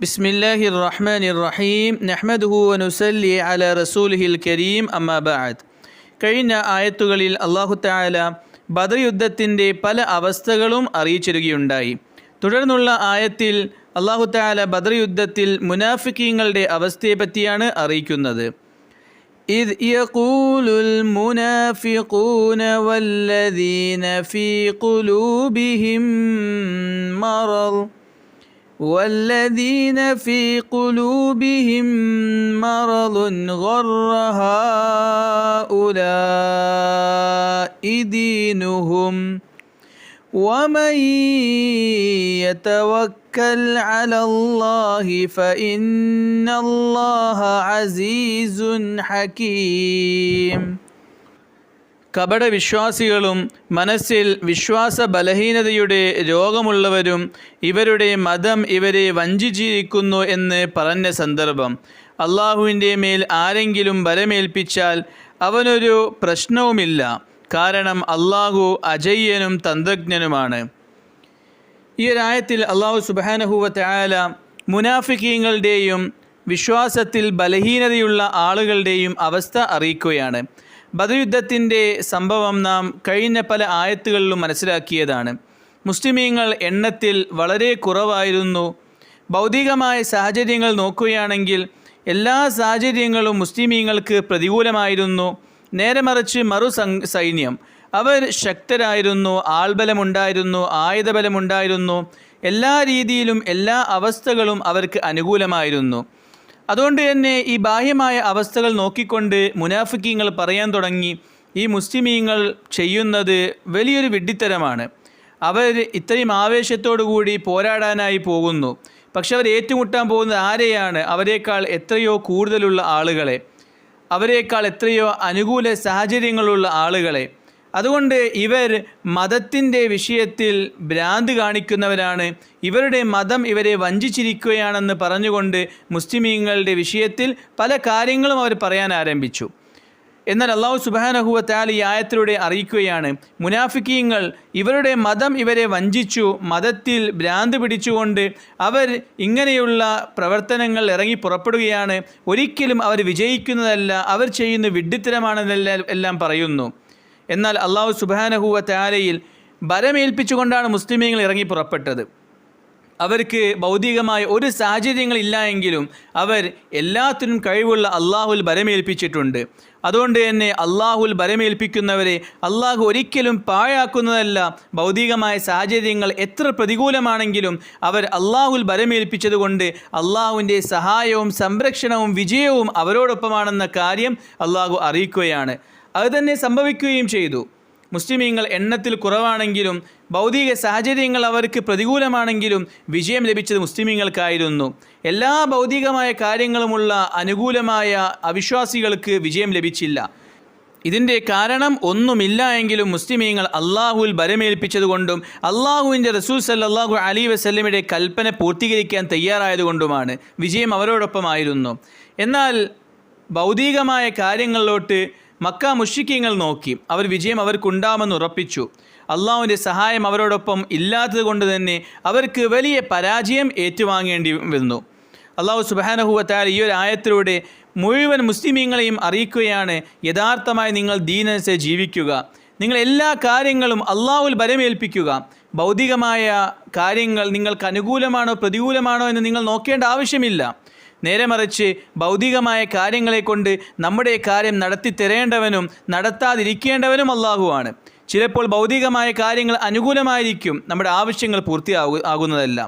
بسم الله الرحمن الرحيم نحمده ونسلي على رسوله الكريم أما بعد കഴിഞ്ഞ ആയത്തുകളിൽ അള്ളാഹു താല ബദർ യുദ്ധത്തിൻ്റെ പല അവസ്ഥകളും അറിയിച്ചിരുകയുണ്ടായി തുടർന്നുള്ള ആയത്തിൽ അള്ളാഹു താല ബദർ യുദ്ധത്തിൽ മുനാഫിക്കീങ്ങളുടെ അവസ്ഥയെ പറ്റിയാണ് അറിയിക്കുന്നത് إذ يقول المنافقون والذين في قلوبهم مرض والذين في قلوبهم مرض غر هؤلاء دينهم ومن يتوكل على الله فإن الله عزيز حكيم കപട വിശ്വാസികളും മനസ്സിൽ വിശ്വാസ ബലഹീനതയുടെ രോഗമുള്ളവരും ഇവരുടെ മതം ഇവരെ വഞ്ചിച്ചിരിക്കുന്നു എന്ന് പറഞ്ഞ സന്ദർഭം. അള്ളാഹുവിന്റെ മേൽ ആരെങ്കിലും ബലമേൽപ്പിച്ചാൽ അവനൊരു പ്രശ്നവുമില്ല. കാരണം അള്ളാഹു അജയ്യനും തന്ത്രജ്ഞനുമാണ്. ഈ ഒരായത്തിൽ അള്ളാഹു സുബാനഹുവ മുനാഫിക്കീങ്ങളുടെയും വിശ്വാസത്തിൽ ബലഹീനതയുള്ള ആളുകളുടെയും അവസ്ഥ അറിയിക്കുകയാണ്. ബദയുദ്ധത്തിന്റെ സംഭവം നാം കഴിഞ്ഞ പല ആയത്തുകളിലും മനസ്സിലാക്കിയതാണ്. മുസ്ലിമീങ്ങൾ എണ്ണത്തിൽ വളരെ കുറവായിരുന്നു. ഭൗതികമായ സാഹചര്യങ്ങൾ നോക്കുകയാണെങ്കിൽ എല്ലാ സാഹചര്യങ്ങളും മുസ്ലിമീങ്ങൾക്ക് പ്രതികൂലമായിരുന്നു. നേരെ മറിച്ച് മറു സൈന്യം. അവർ ശക്തരായിരുന്നു ആൾബലമുണ്ടായിരുന്നു ആയുധബലമുണ്ടായിരുന്നു. എല്ലാ രീതിയിലും എല്ലാ അവസ്ഥകളും അവർക്ക് അനുകൂലമായിരുന്നു. അതുകൊണ്ട് തന്നെ ഈ ബാഹ്യമായ അവസ്ഥകൾ നോക്കിക്കൊണ്ട് മുനാഫിക്കീങ്ങൾ പറയാൻ തുടങ്ങി. ഈ മുസ്ലിമീങ്ങൾ ചെയ്യുന്നത് വലിയൊരു വിഡ്ഢിത്തരമാണ്. അവർ ഇത്രയും ആവേശത്തോടു കൂടി പോരാടാനായി പോകുന്നു. പക്ഷെ അവർ ഏറ്റുമുട്ടാൻ പോകുന്നത് ആരെയാണ്? അവരെക്കാൾ എത്രയോ കൂടുതലുള്ള ആളുകളെ. അവരെക്കാൾ എത്രയോ അനുകൂല സാഹചര്യങ്ങളുള്ള ആളുകളെ. അതുകൊണ്ട് ഇവർ മതത്തിന്റെ വിഷയത്തിൽ ഭ്രാന്ത് കാണിക്കുന്നവരാണ്. ഇവരുടെ മതം ഇവരെ വഞ്ചിച്ചിരിക്കുകയാണെന്ന് പറഞ്ഞുകൊണ്ട് മുസ്ലിമീങ്ങളുടെ വിഷയത്തിൽ പല കാര്യങ്ങളും അവർ പറയാൻ ആരംഭിച്ചു. എന്നാൽ അള്ളാഹു സുബാനഹുവത്താൽ ഈ ആയത്തിലൂടെ അറിയിക്കുകയാണ് മുനാഫിക്കീങ്ങൾ ഇവരുടെ മതം ഇവരെ വഞ്ചിച്ചു മതത്തിൽ ഭ്രാന്ത് പിടിച്ചുകൊണ്ട് അവർ ഇങ്ങനെയുള്ള പ്രവർത്തനങ്ങൾ ഇറങ്ങി പുറപ്പെടുകയാണ്. ഒരിക്കലും അവർ വിജയിക്കുന്നതല്ല അവർ ചെയ്യുന്ന വിഡ്ഢിത്തരമാണെന്നെല്ലാം എല്ലാം പറയുന്നു. എന്നാൽ അള്ളാഹു സുബാനഹുവ താലയിൽ ബലമേൽപ്പിച്ചുകൊണ്ടാണ് മുസ്ലിമീങ്ങൾ ഇറങ്ങി പുറപ്പെട്ടത്. അവർക്ക് ഭൗതികമായ ഒരു സാഹചര്യങ്ങളില്ല എങ്കിലും അവർ എല്ലാത്തിനും കഴിവുള്ള അള്ളാഹുൽ ഭരമേൽപ്പിച്ചിട്ടുണ്ട്. അതുകൊണ്ട് തന്നെ അള്ളാഹുൽ ഭരമേൽപ്പിക്കുന്നവരെ അള്ളാഹു ഒരിക്കലും പാഴാക്കുന്നതല്ല. ഭൗതികമായ സാഹചര്യങ്ങൾ എത്ര പ്രതികൂലമാണെങ്കിലും അവർ അള്ളാഹുൽ ബലമേൽപ്പിച്ചതുകൊണ്ട് അള്ളാഹുവിന്റെ സഹായവും സംരക്ഷണവും വിജയവും അവരോടൊപ്പമാണെന്ന കാര്യം അള്ളാഹു അറിയിക്കുകയാണ്. അത് തന്നെ സംഭവിക്കുകയും ചെയ്തു. മുസ്ലിമീങ്ങൾ എണ്ണത്തിൽ കുറവാണെങ്കിലും ഭൗതിക സാഹചര്യങ്ങൾ അവർക്ക് പ്രതികൂലമാണെങ്കിലും വിജയം ലഭിച്ചത് മുസ്ലിമീങ്ങൾക്കായിരുന്നു. എല്ലാ ഭൗതികമായ കാര്യങ്ങളുമുള്ള അനുകൂലമായ അവിശ്വാസികൾക്ക് വിജയം ലഭിച്ചില്ല. ഇതിന്റെ കാരണം ഒന്നുമില്ല എങ്കിലും മുസ്ലിമീങ്ങൾ അള്ളാഹുവിൽ ബലമേൽപ്പിച്ചതുകൊണ്ടും അള്ളാഹുവിന്റെ റസൂൽ സല്ലാഹു അലി വസ്ലമിയുടെ കൽപ്പന പൂർത്തീകരിക്കാൻ തയ്യാറായതുകൊണ്ടുമാണ് വിജയം അവരോടൊപ്പമായിരുന്നു. എന്നാൽ ഭൗതികമായ കാര്യങ്ങളിലോട്ട് മക്ക മുഷിക്കിങ്ങൾ നോക്കി. അവർ വിജയം അവർക്കുണ്ടാമെന്ന് ഉറപ്പിച്ചു. അള്ളാഹുവിന്റെ സഹായം അവരോടൊപ്പം ഇല്ലാത്തത് കൊണ്ട് തന്നെ അവർക്ക് വലിയ പരാജയം ഏറ്റുവാങ്ങേണ്ടി വന്നു അള്ളാഹു സുബാനഹുവത്താൽ ഈ ഒരു ആയത്തിലൂടെ മുഴുവൻ മുസ്ലിമീങ്ങളെയും അറിയിക്കുകയാണ് യഥാർത്ഥമായി നിങ്ങൾ ദീനനുസരിച്ച് ജീവിക്കുക. നിങ്ങൾ എല്ലാ കാര്യങ്ങളും അള്ളാഹുൽ ബലമേൽപ്പിക്കുക. ഭൗതികമായ കാര്യങ്ങൾ നിങ്ങൾക്ക് അനുകൂലമാണോ പ്രതികൂലമാണോ എന്ന് നിങ്ങൾ നോക്കേണ്ട ആവശ്യമില്ല. നേരെ മറിച്ച് ഭൗതികമായ കാര്യങ്ങളെ കൊണ്ട് നമ്മുടെ കാര്യം നടത്തി തരേണ്ടവനും നടത്താതിരിക്കേണ്ടവനും അള്ളാഹുവാണ് ചിലപ്പോൾ ഭൗതികമായ കാര്യങ്ങൾ അനുകൂലമായിരിക്കും നമ്മുടെ ആവശ്യങ്ങൾ പൂർത്തിയാകു ആകുന്നതല്ല.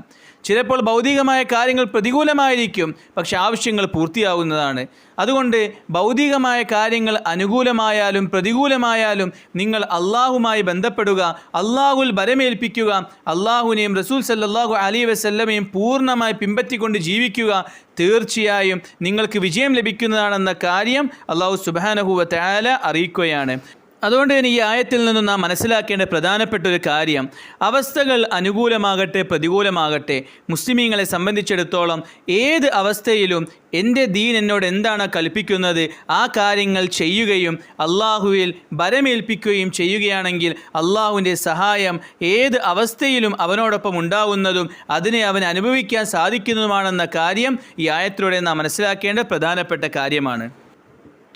ചിലപ്പോൾ ഭൗതികമായ കാര്യങ്ങൾ പ്രതികൂലമായിരിക്കും പക്ഷെ ആവശ്യങ്ങൾ പൂർത്തിയാവുന്നതാണ്. അതുകൊണ്ട് ഭൗതികമായ കാര്യങ്ങൾ അനുകൂലമായാലും പ്രതികൂലമായാലും നിങ്ങൾ അള്ളാഹുമായി ബന്ധപ്പെടുക അള്ളാഹുൽ ബലമേൽപ്പിക്കുക അള്ളാഹുവിനെയും റസൂൽ സല്ലാഹു അലി വസല്ലമയും പൂർണമായി പിമ്പറ്റിക്കൊണ്ട് ജീവിക്കുക തീർച്ചയായും നിങ്ങൾക്ക് വിജയം ലഭിക്കുന്നതാണെന്ന കാര്യം അള്ളാഹു സുബാനഹുവ തയാല അറിയിക്കുകയാണ്. അതുകൊണ്ട് തന്നെ ഈ ആയത്തിൽ നിന്ന് നാം മനസ്സിലാക്കേണ്ട പ്രധാനപ്പെട്ട ഒരു കാര്യം അവസ്ഥകൾ അനുകൂലമാകട്ടെ പ്രതികൂലമാകട്ടെ മുസ്ലിമീങ്ങളെ സംബന്ധിച്ചിടത്തോളം ഏത് അവസ്ഥയിലും എന്റെ ദീൻ എന്നോട് എന്താണ് കൽപ്പിക്കുന്നത് ആ കാര്യങ്ങൾ ചെയ്യുകയും അള്ളാഹുവിൽ ബലമേൽപ്പിക്കുകയും ചെയ്യുകയാണെങ്കിൽ അള്ളാഹുവിന്റെ സഹായം ഏത് അവസ്ഥയിലും അവനോടൊപ്പം ഉണ്ടാവുന്നതും അതിനെ അവൻ അനുഭവിക്കാൻ സാധിക്കുന്നതുമാണെന്ന കാര്യം ഈ ആയത്തിലൂടെ നാം മനസ്സിലാക്കേണ്ട പ്രധാനപ്പെട്ട കാര്യമാണ്.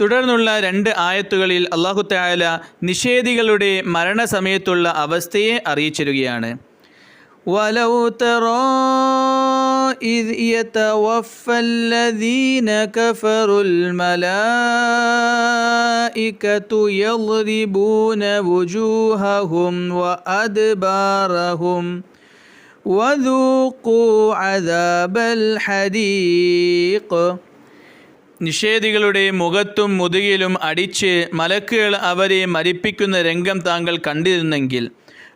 തുടർന്നുള്ള രണ്ട് ആയത്തുകളിൽ അള്ളാഹു തായാല നിഷേധികളുടെ മരണസമയത്തുള്ള അവസ്ഥയെ അറിയിച്ചിരുകയാണ് ولو ترى إذ يتوفى الذين كفروا الملائكة يضربون وجوههم وأدبارهم وذوقوا عذاب الحريق നിഷേധികളുടെ മുഖത്തും മുതുകിലും അടിച്ച് മലക്കുകൾ അവരെ മരിപ്പിക്കുന്ന രംഗം താങ്കൾ കണ്ടിരുന്നെങ്കിൽ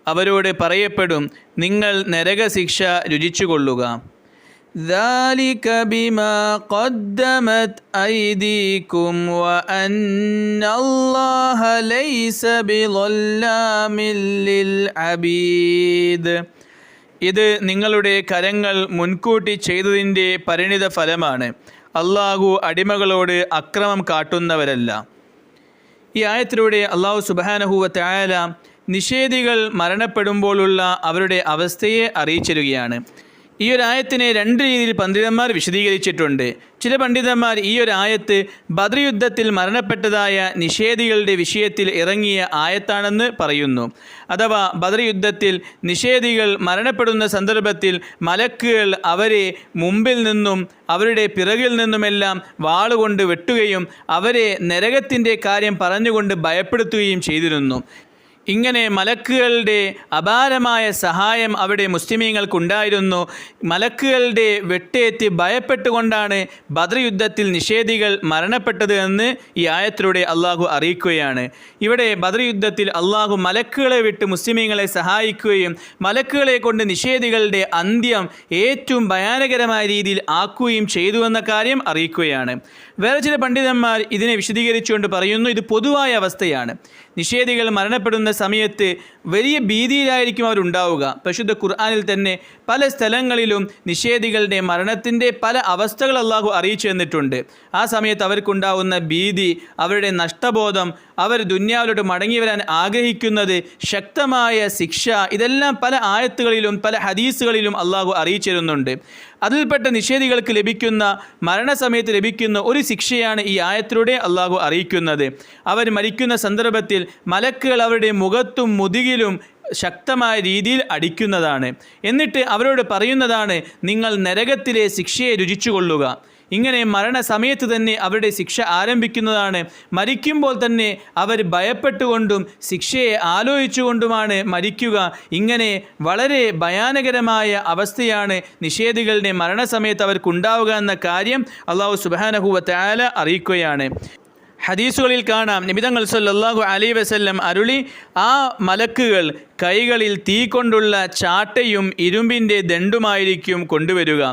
അവരോട് പറയപ്പെടും നിങ്ങൾ നരകശിക്ഷ രുചിച്ചുകൊള്ളുക ذلك بما قدمت أيديكم وأن الله ليس بظلام للعبيد ഇത് നിങ്ങളുടെ കരങ്ങൾ മുൻകൂട്ടി ചെയ്തതിൻ്റെ പരിണിത ഫലമാണ് അള്ളാഹു അടിമകളോട് അക്രമം കാട്ടുന്നവരല്ല. ഈ ആയത്തിലൂടെ അള്ളാഹു സുബാനഹുവ തായാല നിഷേധികൾ മരണപ്പെടുമ്പോഴുള്ള അവരുടെ അവസ്ഥയെ അറിയിച്ചിരുകയാണ് ഈ ഒരു ആയത്തിനെ രണ്ട് രീതിയിൽ പണ്ഡിതന്മാർ വിശദീകരിച്ചിട്ടുണ്ട്. ചില പണ്ഡിതന്മാർ ഈ ഒരു ആയത്ത് ബദ്ർ യുദ്ധത്തിൽ മരണപ്പെട്ടതായ നിഷേധികളുടെ വിഷയത്തിൽ ഇറങ്ങിയ ആയത്താണെന്ന് പറയുന്നു. അഥവാ ബദ്ർ യുദ്ധത്തിൽ നിഷേധികൾ മരണപ്പെടുന്ന സന്ദർഭത്തിൽ മലക്കുകൾ അവരെ മുമ്പിൽ നിന്നും അവരുടെ പിറകിൽ നിന്നുമെല്ലാം വാളുകൊണ്ട് വെട്ടുകയും അവരെ നരകത്തിന്റെ കാര്യം പറഞ്ഞുകൊണ്ട് ഭയപ്പെടുത്തുകയും ചെയ്തിരുന്നു. ഇങ്ങനെ മലക്കുകളുടെ അപാരമായ സഹായം അവിടെ മുസ്ലിമീങ്ങൾക്കുണ്ടായിരുന്നു. മലക്കുകളുടെ വെട്ടേറ്റ് ഭയപ്പെട്ടുകൊണ്ടാണ് ബദർ യുദ്ധത്തിൽ നിഷേധികൾ മരണപ്പെട്ടത് എന്ന് ഈ ആയത്തിലൂടെ അള്ളാഹു അറിയിക്കുകയാണ്. ഇവിടെ ബദർ യുദ്ധത്തിൽ അള്ളാഹു മലക്കുകളെ വിട്ട് മുസ്ലിമീങ്ങളെ സഹായിക്കുകയും മലക്കുകളെ കൊണ്ട് നിഷേധികളുടെ അന്ത്യം ഏറ്റവും ഭയാനകരമായ രീതിയിൽ ആക്കുകയും ചെയ്തു എന്ന കാര്യം അറിയിക്കുകയാണ്. വേറെ ചില പണ്ഡിതന്മാർ ഇതിനെ വിശദീകരിച്ചുകൊണ്ട് പറയുന്നു ഇത് പൊതുവായ അവസ്ഥയാണ്. നിഷേധികൾ മരണപ്പെടുന്ന സമയത്ത് വലിയ ഭീതിയിലായിരിക്കും അവരുണ്ടാവുക. പരിശുദ്ധ ഖുർആാനിൽ തന്നെ പല സ്ഥലങ്ങളിലും നിഷേധികളുടെ മരണത്തിന്റെ പല അവസ്ഥകൾ അള്ളാഹു അറിയിച്ചു തന്നിട്ടുണ്ട്. ആ സമയത്ത് അവർക്കുണ്ടാവുന്ന ഭീതി അവരുടെ നഷ്ടബോധം അവർ ദുന്യാവിലോട്ട് മടങ്ങി വരാൻ ആഗ്രഹിക്കുന്നത് ശക്തമായ ശിക്ഷ. ഇതെല്ലാം പല ആയത്തുകളിലും പല ഹദീസുകളിലും അള്ളാഹു അറിയിച്ചിരുന്നുണ്ട്. അതിൽപ്പെട്ട നിഷേധികൾക്ക് ലഭിക്കുന്ന മരണസമയത്ത് ലഭിക്കുന്ന ഒരു ശിക്ഷയാണ് ഈ ആയത്തിലൂടെ അള്ളാഹു അറിയിക്കുന്നത്. അവർ മരിക്കുന്ന സന്ദർഭത്തിൽ മലക്കുകൾ അവരുടെ മുഖത്തും മുതുകിലും ശക്തമായ രീതിയിൽ അടിക്കുന്നതാണ്. എന്നിട്ട് അവരോട് പറയുന്നതാണ് നിങ്ങൾ നരകത്തിലെ ശിക്ഷയെ രുചിച്ചുകൊള്ളുക. ഇങ്ങനെ മരണസമയത്ത് തന്നെ അവരുടെ ശിക്ഷ ആരംഭിക്കുന്നതാണ്. മരിക്കുമ്പോൾ തന്നെ അവർ ഭയപ്പെട്ടുകൊണ്ടും ശിക്ഷയെ ആലോചിച്ചുകൊണ്ടുമാണ് മരിക്കുക. ഇങ്ങനെ വളരെ ഭയാനകരമായ അവസ്ഥയാണ് നിഷേധികളുടെ മരണസമയത്ത് അവർക്കുണ്ടാവുക എന്ന കാര്യം അള്ളാഹു സുബാനഹുവ അറിയിക്കുകയാണ്. ഹദീസുകളിൽ കാണാം. നിബിതങ്ങൾ സല്ലാഹു അലൈ വസല്ലം അരുളി ആ മലക്കുകൾ കൈകളിൽ തീ കൊണ്ടുള്ള ചാട്ടയും ഇരുമ്പിന്റെ ദണ്ടുമായിരിക്കും കൊണ്ടുവരിക.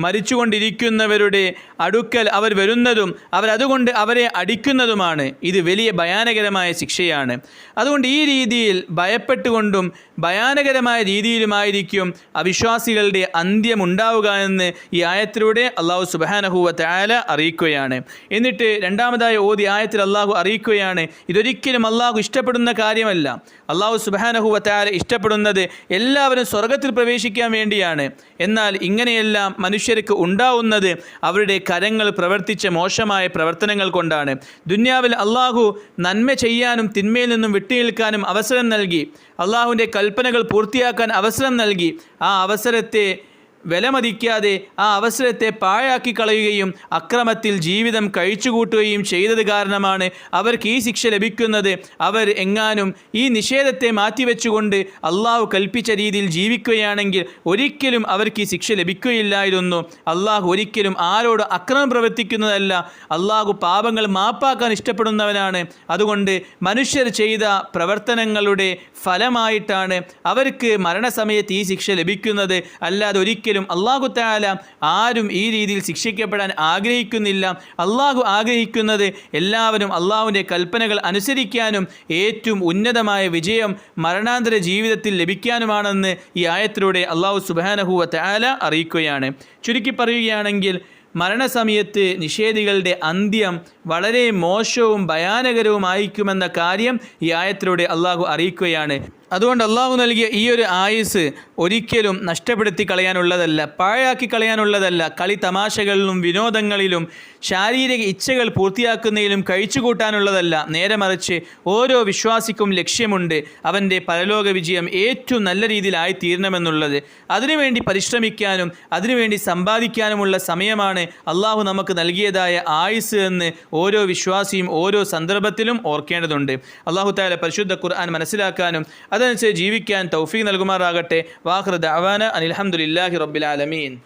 മരിച്ചുകൊണ്ടിരിക്കുന്നവരുടെ അടുക്കൽ അവർ വരുന്നതും അവരതുകൊണ്ട് അവരെ അടിക്കുന്നതുമാണ്. ഇത് വലിയ ഭയാനകരമായ ശിക്ഷയാണ്. അതുകൊണ്ട് ഈ രീതിയിൽ ഭയപ്പെട്ടുകൊണ്ടും ഭയാനകരമായ രീതിയിലുമായിരിക്കും അവിശ്വാസികളുടെ അന്ത്യമുണ്ടാവുക എന്ന് ഈ ആയത്തിലൂടെ അള്ളാഹു സുബാനഹുവ താല അറിയിക്കുകയാണ്. എന്നിട്ട് രണ്ടാമതായി ഓതി ആയത്തിൽ അള്ളാഹു അറിയിക്കുകയാണ്. ഇതൊരിക്കലും അള്ളാഹു ഇഷ്ടപ്പെടുന്ന കാര്യമല്ല. അള്ളാഹു സുബാനഹുവ ഇഷ്ടപ്പെടുന്നത് എല്ലാവരും സ്വർഗത്തിൽ പ്രവേശിക്കാൻ വേണ്ടിയാണ്. എന്നാൽ ഇങ്ങനെയെല്ലാം മനുഷ്യർക്ക് ഉണ്ടാവുന്നത് അവരുടെ കരങ്ങൾ പ്രവർത്തിച്ച മോശമായ പ്രവർത്തനങ്ങൾ കൊണ്ടാണ്. ദുന്യാവിൽ അള്ളാഹു നന്മ ചെയ്യാനും തിന്മയിൽ നിന്നും വിട്ടുനിൽക്കാനും അവസരം നൽകി. അള്ളാഹുവിന്റെ കൽപ്പനകൾ പൂർത്തിയാക്കാൻ അവസരം നൽകി. ആ അവസരത്തെ വിലമതിക്കാതെ ആ അവസരത്തെ പാഴാക്കി കളയുകയും അക്രമത്തിൽ ജീവിതം കഴിച്ചുകൂട്ടുകയും ചെയ്തത് കാരണമാണ് അവർക്ക് ഈ ശിക്ഷ ലഭിക്കുന്നത്. അവർ എങ്ങാനും ഈ നിഷേധത്തെ മാറ്റിവെച്ചുകൊണ്ട് അള്ളാഹു കൽപ്പിച്ച രീതിയിൽ ജീവിക്കുകയാണെങ്കിൽ ഒരിക്കലും അവർക്ക് ഈ ശിക്ഷ ലഭിക്കുകയില്ലായിരുന്നു. അള്ളാഹു ഒരിക്കലും ആരോട് അക്രമം പ്രവർത്തിക്കുന്നതല്ല. അള്ളാഹു പാപങ്ങൾ മാപ്പാക്കാൻ ഇഷ്ടപ്പെടുന്നവനാണ്. അതുകൊണ്ട് മനുഷ്യർ ചെയ്ത പ്രവർത്തനങ്ങളുടെ ഫലമായിട്ടാണ് അവർക്ക് മരണസമയത്ത് ഈ ശിക്ഷ ലഭിക്കുന്നത്. അല്ലാതെ ഒരിക്കലും ഒരിക്കലും അള്ളാഹു താല ആരും ഈ രീതിയിൽ ശിക്ഷിക്കപ്പെടാൻ ആഗ്രഹിക്കുന്നില്ല. അള്ളാഹു ആഗ്രഹിക്കുന്നത് എല്ലാവരും അള്ളാഹുവിന്റെ കൽപ്പനകൾ അനുസരിക്കാനും ഏറ്റവും ഉന്നതമായ വിജയം മരണാന്തര ജീവിതത്തിൽ ലഭിക്കാനുമാണെന്ന് ഈ ആയത്തിലൂടെ അള്ളാഹു സുബാനഹുവ താല അറിയിക്കുകയാണ്. ചുരുക്കി പറയുകയാണെങ്കിൽ മരണസമയത്ത് നിഷേധികളുടെ അന്ത്യം വളരെ മോശവും ഭയാനകരവുമായിരിക്കുമെന്ന കാര്യം ഈ ആയത്തിലൂടെ അള്ളാഹു അറിയിക്കുകയാണ്. അതുകൊണ്ട് അള്ളാഹു നൽകിയ ഈ ഒരു ആയുസ് ഒരിക്കലും നഷ്ടപ്പെടുത്തി കളയാനുള്ളതല്ല പാഴാക്കി കളയാനുള്ളതല്ല. കളി തമാശകളിലും വിനോദങ്ങളിലും ശാരീരിക ഇച്ഛകൾ പൂർത്തിയാക്കുന്നതിലും കഴിച്ചുകൂട്ടാനുള്ളതല്ല. നേരെ മറിച്ച് ഓരോ വിശ്വാസിക്കും ലക്ഷ്യമുണ്ട് അവന്റെ പരലോക വിജയം ഏറ്റവും നല്ല രീതിയിലായി തീരണമെന്നുള്ളത്. അതിനുവേണ്ടി പരിശ്രമിക്കാനും അതിനുവേണ്ടി സമ്പാദിക്കാനുമുള്ള സമയമാണ് അള്ളാഹു നമുക്ക് നൽകിയതായ ആയുസ് എന്ന് ഓരോ വിശ്വാസിയും ഓരോ സന്ദർഭത്തിലും ഓർക്കേണ്ടതുണ്ട്. അള്ളാഹു താല പരിശുദ്ധ ഖുർആൻ മനസ്സിലാക്കാനും അതനുസരിച്ച് ജീവിക്കാൻ തൗഫീഖ് നൽകുമാറാകട്ടെ. വാഹൃദ് അവാന അനിൽഹമുല്ലാഹി റബ്ബിൽ ആലമീൻ.